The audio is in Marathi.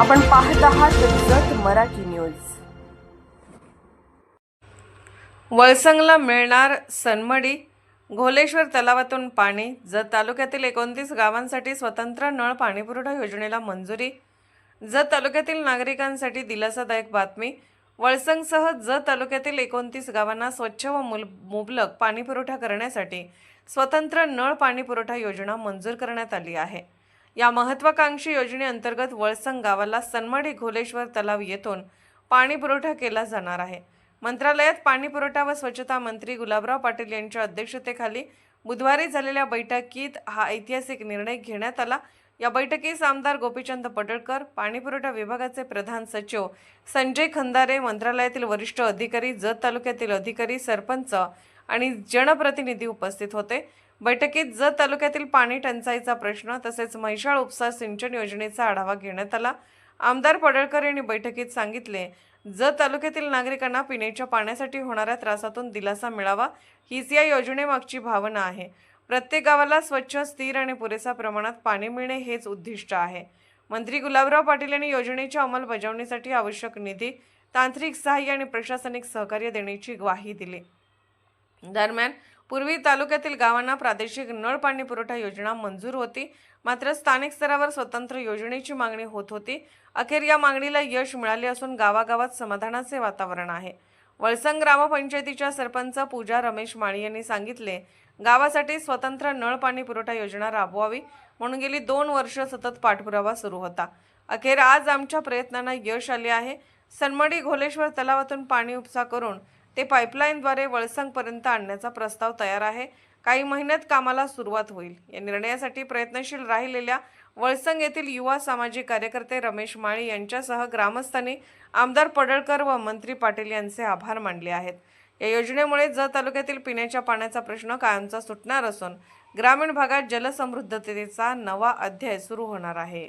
आपण पाहत आहात जत मराठी न्यूज. वळसंगला मिळणार सनमडी घोलेश्वर तलावातून पाणी जत तालुक्यातील एकोणतीस गावांसाठी स्वतंत्र नळ पाणीपुरवठा योजनेला मंजुरी जत तालुक्यातील नागरिकांसाठी दिलासादायक बातमी वळसंगसह जत तालुक्यातील एकोणतीस गावांना स्वच्छ व मुल मुबलक पाणीपुरवठा करण्यासाठी स्वतंत्र नळ पाणीपुरवठा योजना मंजूर करण्यात आली आहे. या महत्वाकांक्षी योजनेअंतर्गत वळसंग गावाला सन्माडी घोलेश्वर तलाव येथून पाणी पुरवठा केला जाणार आहे. मंत्रालयात पाणी पुरवठा व स्वच्छता मंत्री गुलाबराव पाटील यांच्या अध्यक्षतेखाली बुधवारी झालेल्या बैठकीत हा ऐतिहासिक निर्णय घेण्यात आला. या बैठकीस आमदार गोपीचंद पडळकर पाणीपुरवठा विभागाचे प्रधान सचिव संजय खंदारे मंत्रालयातील वरिष्ठ अधिकारी जत तालुक्यातील अधिकारी सरपंच आणि जनप्रतिनिधी उपस्थित होते. बैठकीत जत तालुक्यातील पाणी टंचाईचा प्रश्न तसेच म्हैसाळ उपसा सिंचन योजनेचा आढावा घेण्यात आला. आमदार पडळकर यांनी बैठकीत सांगितले जत तालुक्यातील नागरिकांना पिण्याच्या पाण्यासाठी होणाऱ्या त्रासातून दिलासा मिळावा हीच या योजनेमागची भावना आहे. प्रत्येक गावाला स्वच्छ स्थिर आणि पुरेसा प्रमाणात पाणी मिळणे हेच उद्दिष्ट आहे. मंत्री गुलाबराव पाटील यांनी योजनेच्या अंमलबजावणीसाठी आवश्यक निधी तांत्रिक सहाय्य आणि प्रशासनिक सहकार्य देण्याची ग्वाही दिली. दरम्यान पूर्वी तालुक्यातील गावांना प्रादेशिक नळ पाणी पुरवठा योजना मंजूर होती. मात्र स्थानिक स्तरावर स्वतंत्र योजनेची मागणी होत होती. अखेर या मागणीला यश मिळाले असून गावागावात समाधानाचे वातावरण आहे. वळसंग ग्रामपंचायतीच्या सरपंच पूजा रमेश माळी यांनी सांगितले गावासाठी स्वतंत्र नळ पाणी पुरवठा योजना राबवावी. म्हणून गेली दोन वर्ष सतत पाठपुरावा सुरू होता. अखेर आज आमच्या प्रयत्नांना यश आले आहे. सनमडी घोलेश्वर तलावातून पाणी उपसा करून ते पाईपलाईनद्वारे वळसंगपर्यंत आणण्याचा प्रस्ताव तयार आहे. काही महिन्यात कामाला सुरुवात होईल. या निर्णयासाठी प्रयत्नशील राहिलेल्या वळसंग येथील युवा सामाजिक कार्यकर्ते रमेश माळी यांच्यासह ग्रामस्थांनी आमदार पडळकर व मंत्री पाटील यांचे आभार मानले आहेत. या योजनेमुळे जत तालुक्यातील पिण्याच्या पाण्याचा प्रश्न कायमचा सुटणार असून ग्रामीण भागात जलसमृद्धतेचा नवा अध्याय सुरू होणार आहे.